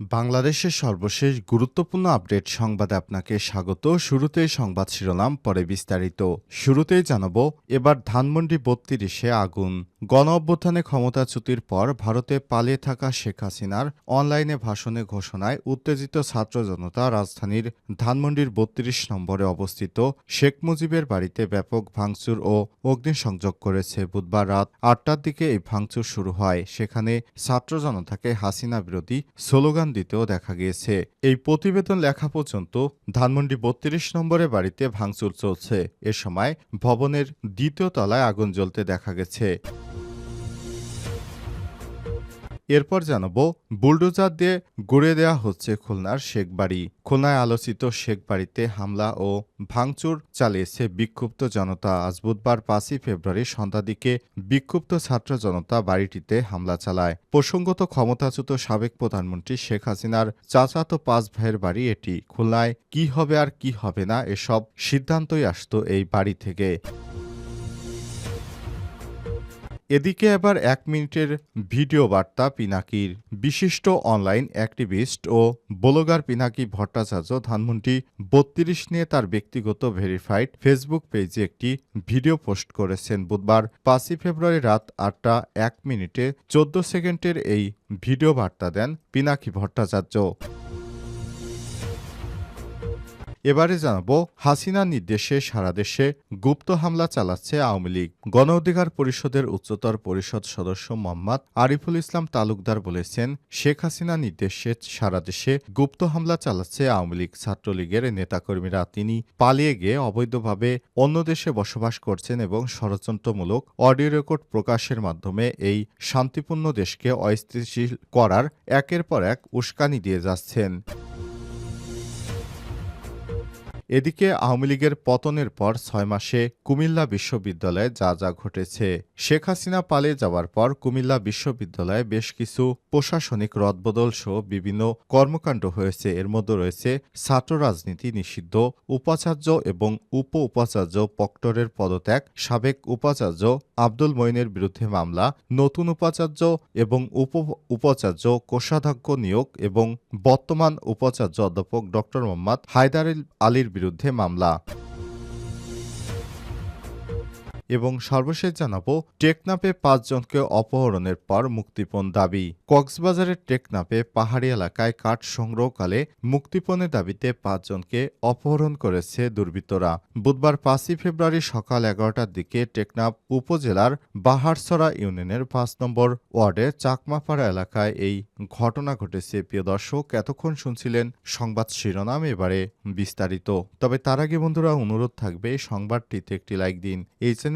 বাংলাদেশের সর্বশেষ গুরুত্বপূর্ণ আপডেট সংবাদে আপনাকে স্বাগত। শুরুতেই সংবাদ শিরোনাম, পরে বিস্তারিত। শুরুতেই জানাব, এবার ধানমন্ডি বত্রিশে আগুন। গণ অভ্যুত্থানে ক্ষমতাচ্যুতির পর ভারতে পালিয়ে থাকা শেখ হাসিনার অনলাইনে ভাষণে ঘোষণায় উত্তেজিত ছাত্র জনতা রাজধানীর ধানমন্ডির বত্রিশ নম্বরে অবস্থিত শেখ মুজিবের বাড়িতে ব্যাপক ভাঙচুর ও অগ্নিসংযোগ করেছে বুধবার রাত আটটার দিকে এই ভাঙচুর শুরু হয়। সেখানে ছাত্র জনতাকে হাসিনা বিরোধী স্লোগান দিতেও দেখা গিয়েছে। এই প্রতিবেদন লেখা পর্যন্ত ধানমন্ডি বত্রিশ নম্বরে বাড়িতে ভাঙচুর চলছে। এ সময় ভবনের দ্বিতীয় তলায় আগুন জ্বলতে দেখা গেছে। এরপর জানাব, বুলডোজার দিয়ে গড়ে দেওয়া হচ্ছে খুলনার শেখবাড়ি খুলনায় আলোচিত শেখবাড়িতে হামলা ও ভাঙচুর চালিয়েছে বিক্ষুব্ধ জনতা। আজ বুধবার পাঁচই ফেব্রুয়ারি সন্ধ্যা দিকে বিক্ষুব্ধ ছাত্র জনতা বাড়িটিতে হামলা চালায়। প্রসঙ্গত ক্ষমতাচ্যুত সাবেক প্রধানমন্ত্রী শেখ হাসিনার চাচাতো পাঁচ ভাইয়ের বাড়ি এটি। খুলনায় কি হবে আর কি হবে না, এসব সিদ্ধান্তই আসতো এই বাড়ি থেকে। এদিকে এবার এক মিনিটের ভিডিও বার্তা পিনাকির বিশিষ্ট অনলাইন অ্যাক্টিভিস্ট ও ব্লগার পিনাকি ভট্টাচার্য ধানমন্ডি বত্রিশ নিয়ে তার ব্যক্তিগত ভেরিফাইড ফেসবুক পেজে একটি ভিডিও পোস্ট করেছেন। বুধবার পাঁচই ফেব্রুয়ারি রাত আটটা এক মিনিটে চোদ্দ সেকেন্ডের এই ভিডিও বার্তা দেন পিনাকি ভট্টাচার্য। এবারে জানাব হাসিনার নির্দেশে সারা দেশে গুপ্ত হামলা চালাচ্ছে আওয়ামী লীগ। গণ অধিকার পরিষদের উচ্চতর পরিষদ সদস্য মোহাম্মদ আরিফুল ইসলাম তালুকদার বলেছেন, শেখ হাসিনা নির্দেশে সারা দেশে গুপ্ত হামলা চালাচ্ছে আওয়ামী লীগ। ছাত্রলীগের নেতাকর্মীরা তিনি পালিয়ে গিয়ে অবৈধভাবে অন্য দেশে বসবাস করছেন এবং ষড়যন্ত্রমূলক অডিও রেকর্ড প্রকাশের মাধ্যমে এই শান্তিপূর্ণ দেশকে অস্থিতিশীল করার একের পর এক উস্কানি দিয়ে যাচ্ছেন। এদিকে আওয়ামী লীগের পতনের পর ছয় মাসে কুমিল্লা বিশ্ববিদ্যালয়ে যা যা ঘটেছে, শেখ হাসিনা পালিয়ে যাওয়ার পর কুমিল্লা বিশ্ববিদ্যালয়ে বেশ কিছু প্রশাসনিক রদবদল সহ বিভিন্ন কর্মকাণ্ড হয়েছে। এর মধ্যে রয়েছে ছাত্র রাজনীতি নিষিদ্ধ, উপাচার্য এবং উপ উপাচার্য পক্টরের পদত্যাগ, সাবেক উপাচার্য আব্দুল মঈনের বিরুদ্ধে মামলা, নতুন উপাচার্য এবং উপ উপাচার্য কোষাধ্যক্ষ নিয়োগ এবং বর্তমান উপাচার্য অধ্যাপক ড মোহাম্মদ হায়দার আলীর বিরুদ্ধে মামলা এবং সর্বশেষ জানাব টেকনাপে পাঁচজনকে অপহরণের পর মুক্তিপণ দাবি। কক্সবাজারের টেকনাপে পাহাড়ি এলাকায় কাঠ সংগ্রহকালে মুক্তিপণের দাবিতে পাঁচজনকে অপহরণ করেছে দুর্বৃত্তরা। বুধবার পাঁচই ফেব্রুয়ারি সকাল এগারোটার দিকে টেকনাপ উপজেলার বাহারসরা ইউনিয়নের পাঁচ নম্বর ওয়ার্ডের চাকমাপাড়া এলাকায় এই ঘটনা ঘটেছে। প্রিয় দর্শক, এতক্ষণ শুনছিলেন সংবাদ শিরোনাম, এবারে বিস্তারিত। তবে তার আগে বন্ধুরা, অনুরোধ থাকবে, সংবাদটিতে একটি লাইক দিন। এই চ্যানেলে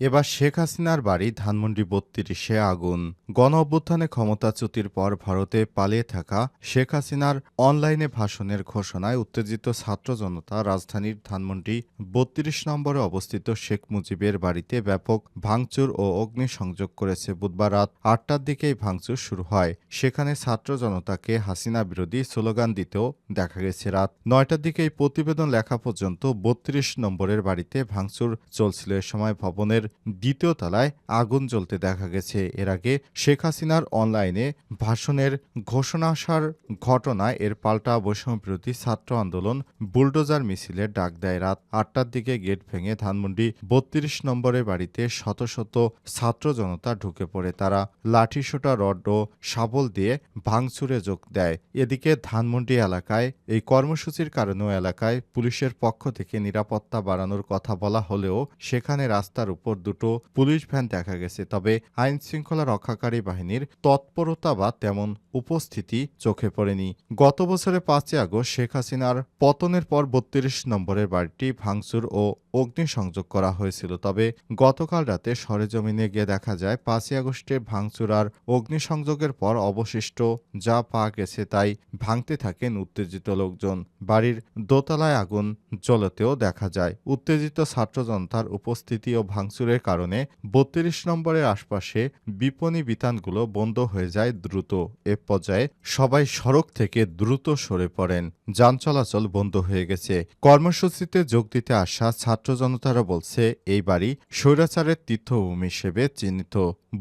এবার শেখ হাসিনার বাড়ি ধানমন্ডি বত্রিশে আগুন। গণ অভ্যুত্থানে ক্ষমতাচ্যুতির পর ভারতে পালিয়ে থাকা শেখ হাসিনার অনলাইনে ভাষণের ঘোষণায় উত্তেজিত ছাত্র জনতা রাজধানীর ধানমন্ডি বত্রিশ নম্বরে অবস্থিত শেখ মুজিবের বাড়িতে ব্যাপক ভাঙচুর ও অগ্নিসংযোগ করেছে বুধবার রাত আটটার দিকেই ভাঙচুর শুরু হয়। সেখানে ছাত্র জনতাকে হাসিনা বিরোধী স্লোগান দিতেও দেখা গেছে রাত নয়টার দিকে এই প্রতিবেদন লেখা পর্যন্ত বত্রিশ নম্বরের বাড়িতে ভাঙচুর চলছিল। এ সময় ভবনের দ্বিতীয় তলায় আগুন জ্বলতে দেখা গেছে। এর আগে শেখ হাসিনার অনলাইনে ভাষণের ঘোষণা আসার ঘটনায় এর পাল্টা বৈষম্যবিরোধী ছাত্র আন্দোলন বুলডোজার মিছিলের ডাক দেয় রাত আটটার দিকে গেট ভেঙে ধানমন্ডি বত্রিশ নম্বরের বাড়িতে শত শত ছাত্র জনতা ঢুকে পড়ে। তারা লাঠিসোঁটা রড ও শাবল দিয়ে ভাঙচুরে যোগ দেয়। এদিকে ধানমন্ডি এলাকায় এই কর্মসূচির কারণেও এলাকায় পুলিশের পক্ষ থেকে নিরাপত্তা বাড়ানোর কথা বলা হলেও সেখানে রাস্তার উপর দুটো পুলিশ ভ্যান দেখা গেছে, তবে আইন শৃঙ্খলা রক্ষাকারী বাহিনীর তৎপরতা বা তেমন উপস্থিতি চোখে পড়েনি। গত বছরের পাঁচই আগস্ট শেখ হাসিনার পতনের পর বত্রিশ নম্বরের বাড়িটি ভাঙচুর ও অগ্নিসংযোগ করা হয়েছিল, তবে গতকাল রাতে সরেজমিনে গিয়ে দেখা যায়, পাঁচই আগস্টে ভাঙচুর আর অগ্নিসংযোগের পর অবশিষ্ট যা পাওয়া গেছে তাই ভাঙতে থাকেন উত্তেজিত লোকজন। বাড়ির দোতলায় আগুন জ্বলতেও দেখা যায়, উত্তেজিত ছাত্র জনতার উপস্থিতি ও ভাঙচুরের কারণে বত্রিশ নম্বরের আশপাশে বিপণী বিতানগুলো বন্ধ হয়ে যায় দ্রুত। এ পর্যায়ে সবাই সড়ক থেকে দ্রুত সরে পড়েন। যান চলাচল বন্ধ হয়ে গেছে। কর্মসূচিতে যোগ দিতে আসা ছাত্র জনতারা বলছে, এই বাড়ি স্বৈরাচারের তীর্থভূমি হিসেবে চিহ্নিত।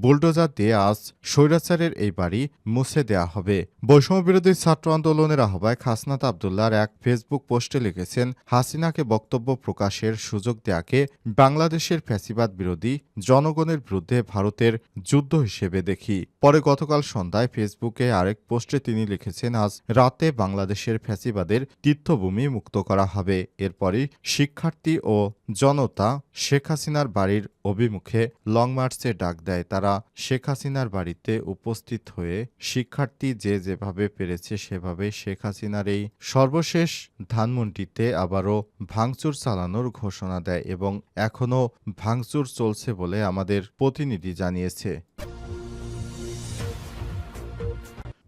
বুলডোজার দিয়ে আজ স্বৈরাচারের এই বাড়ি মুছে দেয়া হবে। বৈষম্য বিরোধী ছাত্র আন্দোলনের আহ্বায়ক হাসনাত আবদুল্লার এক ফেসবুক পোস্টে লিখেছেন, হাসিনাকে বক্তব্য প্রকাশের সুযোগ দেয়াকে বাংলাদেশের ফ্যাসিবাদ বিরোধী জনগণের বিরুদ্ধে ভারতের যুদ্ধ হিসেবে দেখি। পরে গতকাল সন্ধ্যায় ফেসবুকে আরেক পোস্টে তিনি লিখেছেন, আজ রাতে বাংলাদেশের ফ্যাসিবাদের তীর্থভূমি মুক্ত করা হবে। এরপরই শিক্ষার্থী ও জনতা শেখ হাসিনার বাড়ির অভিমুখে লং মার্চে ডাক দেয় তারা শেখ হাসিনার বাড়িতে উপস্থিত হয়ে শিক্ষার্থী যে যেভাবে পেরেছে সেভাবে শেখ হাসিনার এই সর্বশেষ ধানমন্ডিতে আবারও ভাঙচুর চালানোর ঘোষণা দেয় এবং এখনও ভাঙচুর চলছে বলে আমাদের প্রতিনিধি জানিয়েছে।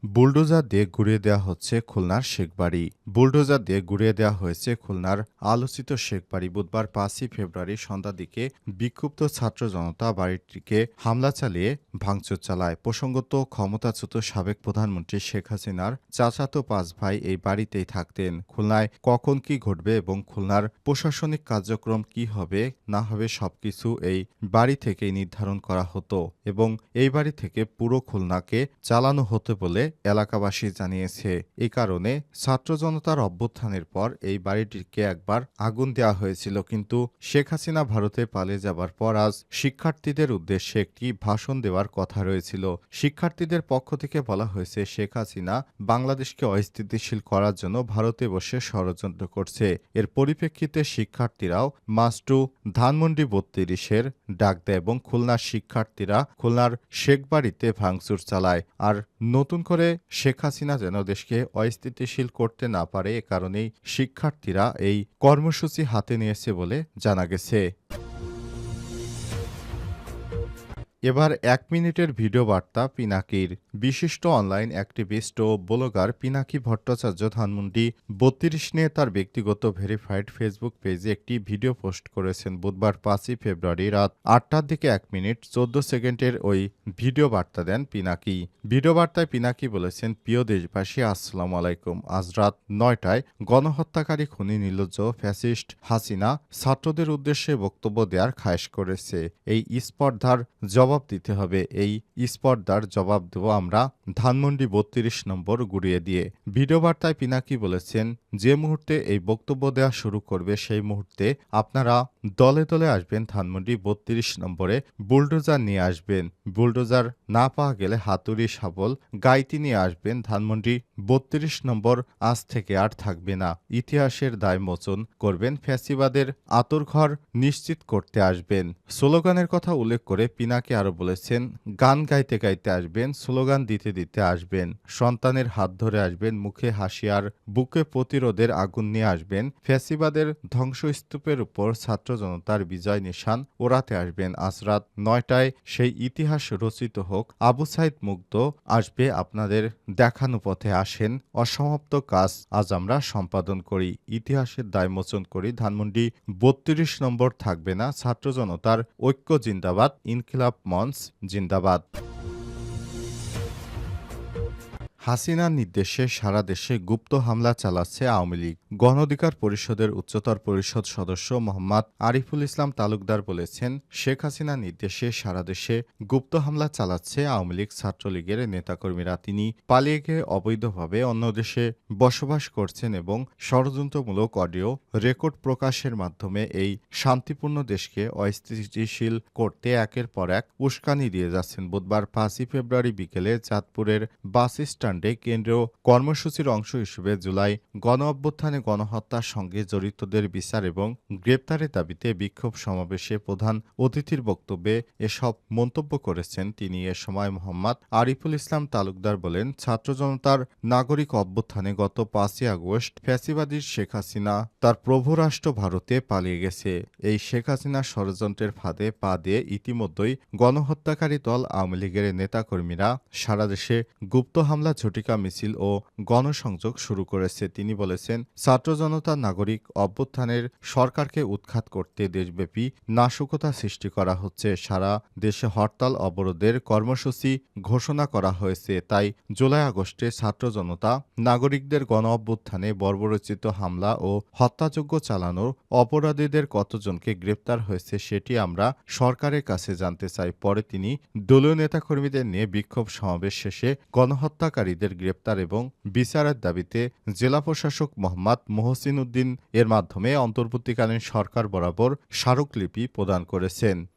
বুলডোজার দিয়ে ঘুরিয়ে দেওয়া হচ্ছে খুলনার শেখবাড়ি বুলডোজার দিয়ে ঘুরিয়ে দেওয়া হয়েছে খুলনার আলোচিত শেখবাড়ি বুধবার পাঁচই ফেব্রুয়ারি সন্ধ্যার দিকে বিক্ষুব্ধ ছাত্র জনতা বাড়িটিকে হামলা চালিয়ে ভাঙচুর চালায়। প্রসঙ্গত ক্ষমতাচ্যুত সাবেক প্রধানমন্ত্রী শেখ হাসিনার চাচাতো পাঁচ ভাই এই বাড়িতেই থাকতেন। খুলনায় কখন কি ঘটবে এবং খুলনার প্রশাসনিক কার্যক্রম কি হবে, না হবে সবকিছু এই বাড়ি থেকেই নির্ধারণ করা হতো এবং এই বাড়ি থেকে পুরো খুলনাকে চালানো হতো বলে এলাকাবাসী জানিয়েছে এই কারণে ছাত্র জনতার অভ্যুত্থানের পর এই বাড়িটিকে একবার আগুন দেওয়া হয়েছিল। কিন্তু শেখ হাসিনা ভারতে পালিয়ে যাবার পর আজ শিক্ষার্থীদের উদ্দেশ্যে একটি ভাষণ দেওয়ার কথা রয়েছিল। শিক্ষার্থীদের পক্ষ থেকে বলা হয়েছে, শেখ হাসিনা বাংলাদেশকে অস্থিতিশীল করার জন্য ভারতে বসে ষড়যন্ত্র করছে। এর পরিপ্রেক্ষিতে শিক্ষার্থীরাও মাস্টু ধানমন্ডি বত্রিশের ডাক দেয় এবং খুলনার শিক্ষার্থীরা খুলনার শেখবাড়িতে ভাঙচুর চালায়। আর নতুন করে শেখ হাসিনা যেন দেশকে অস্থিতিশীল করতে না পারে, এ কারণেই শিক্ষার্থীরা এই কর্মসূচি হাতে নিয়েছে বলে জানা গেছে। এবার এক মিনিটের ভিডিও বার্তা পিনাকির। বিশিষ্ট অনলাইন অ্যাক্টিভিস্ট ও ব্লগার পিনাকি ভট্টাচার্য ধানমন্ডি বত্রিশ নিয়ে তার ব্যক্তিগত ভেরিফাইড ফেসবুক পেজে একটি ভিডিও পোস্ট করেছেন বুধবার পাঁচই ফেব্রুয়ারি রাত আটটার দিকে এক মিনিট চোদ্দ সেকেন্ডের ওই ভিডিও বার্তা দেন পিনাকি। ভিডিও বার্তায় পিনাকি বলেছেন, প্রিয় দেশবাসী, আসসালাম আলাইকুম। আজ রাত নয়টায় গণহত্যাকারী খুনি নির্লজ্জ ফ্যাসিস্ট হাসিনা ছাত্রদের উদ্দেশ্যে বক্তব্য দেওয়ার খায়েশ করেছে। এই স্পর্ধার জবাব দিতে হবে। এই স্পর্ধার জবাব দেব আমরা ধানমন্ডি বত্রিশ নম্বর গুড়িয়ে দিয়ে। ভিডিও বার্তায় পিনাকি বলেছেন, যে মুহূর্তে এই বক্তব্য দেওয়া শুরু করবে সেই মুহূর্তে আপনারা দলে দলে আসবেন ধানমন্ডি বত্রিশ নম্বরে বুলডোজার নিয়ে আসবেন। বুলডোজার না পাওয়া গেলে হাতুড়ি শাবল গাইতি নিয়ে আসবেন ধানমন্ডি বত্রিশ নম্বর আজ থেকে আর থাকবে না। ইতিহাসের দায় মোচন করবেন ফ্যাসিবাদের আতরঘর নিশ্চিত করতে আসবেন। স্লোগানের কথা উল্লেখ করে পিনাকে আরও বলেছেন, গান গাইতে গাইতে আসবেন, স্লোগান দিতে দিতে আসবেন, সন্তানের হাত ধরে আসবেন, মুখে হাসি আর বুকে প্রতিরোধের আগুন নিয়ে আসবেন, ফ্যাসিবাদের ধ্বংসস্তূপের উপর ছাত্র জনতার বিজয় নিশান ওড়াতে আসবেন। আজ রাত নয়টায় সেই ইতিহাস রচিত হোক, আবু সাইদ মুগ্ধ আসবে আপনাদের দেখানো পথে আসেন, অসমাপ্ত কাজ আজ আমরা সম্পাদন করি। ইতিহাসের দায় মোচন করি। ধানমন্ডি বত্রিশ নম্বর থাকবে না, ছাত্র জনতার ঐক্য জিন্দাবাদ, ইনকিলাব মঞ্চ জিন্দাবাদ হাসিনার নির্দেশে সারা দেশে গুপ্ত হামলা চালাচ্ছে আওয়ামী লীগ। গণ অধিকার পরিষদের উচ্চতর পরিষদ সদস্য মোহাম্মদ আরিফুল ইসলাম তালুকদার বলেছেন, শেখ হাসিনার নির্দেশে সারা দেশে গুপ্ত হামলা চালাচ্ছে আওয়ামী লীগ ছাত্রলীগের নেতাকর্মীরা। তিনি পালিয়ে গিয়ে অবৈধভাবে অন্য দেশে বসবাস করছেন এবং ষড়যন্ত্রমূলক অডিও রেকর্ড প্রকাশের মাধ্যমে এই শান্তিপূর্ণ দেশকে অস্থিতিশীল করতে একের পর এক উস্কানি দিয়ে যাচ্ছেন। বুধবার পাঁচই ফেব্রুয়ারি বিকেলে চাঁদপুরের বাস স্ট্যান্ড প্রতিষ্ঠানটি কেন্দ্রীয় কর্মসূচির অংশ হিসেবে জুলাই গণ অভ্যুত্থানে গণহত্যার সঙ্গে জড়িতদের বিচার এবং গ্রেপ্তারের দাবিতে বিক্ষোভ সমাবেশে প্রধান অতিথির বক্তব্যে এসব মন্তব্য করেছেন তিনি এ সময় মোহাম্মদ আরিফুল ইসলাম তালুকদার বলেন, ছাত্র জনতার নাগরিক অভ্যুত্থানে গত পাঁচই আগস্ট ফ্যাসিবাদী শেখ হাসিনা তার প্রভু রাষ্ট্র ভারতে পালিয়ে গেছে। এই শেখ হাসিনার ষড়যন্ত্রের ফাঁদে পা দিয়ে ইতিমধ্যেই গণহত্যাকারী দল আওয়ামী লীগের নেতাকর্মীরা সারা দেশে গুপ্ত হামলা ঝটিকা মিছিল ও গণসংযোগ শুরু করেছে। তিনি বলেছেন, ছাত্র জনতা নাগরিক অভ্যুত্থানের সরকারকে উৎখাত করতে দেশব্যাপী নাশকতা সৃষ্টি করা হচ্ছে। সারা দেশে হরতাল অবরোধের কর্মসূচি ঘোষণা করা হয়েছে। তাই জুলাই আগস্টে ছাত্র জনতা নাগরিকদের গণ অভ্যুত্থানে বর্বরচিত হামলা ও হত্যাযজ্ঞ চালানোর অপরাধীদের কতজনকে গ্রেপ্তার হয়েছে সেটি আমরা সরকারের কাছে জানতে চাই। পরে তিনি দলীয় নেতাকর্মীদের নিয়ে বিক্ষোভ সমাবেশ শেষে গণহত্যাকারীদের গ্রেপ্তার এবং বিচারের দাবিতে জেলা প্রশাসক মোহাম্মদ মোহসিন উদ্দিন এর মাধ্যমে অন্তর্বর্তীকালীন সরকার বরাবর স্মারকলিপি প্রদান করেছেন।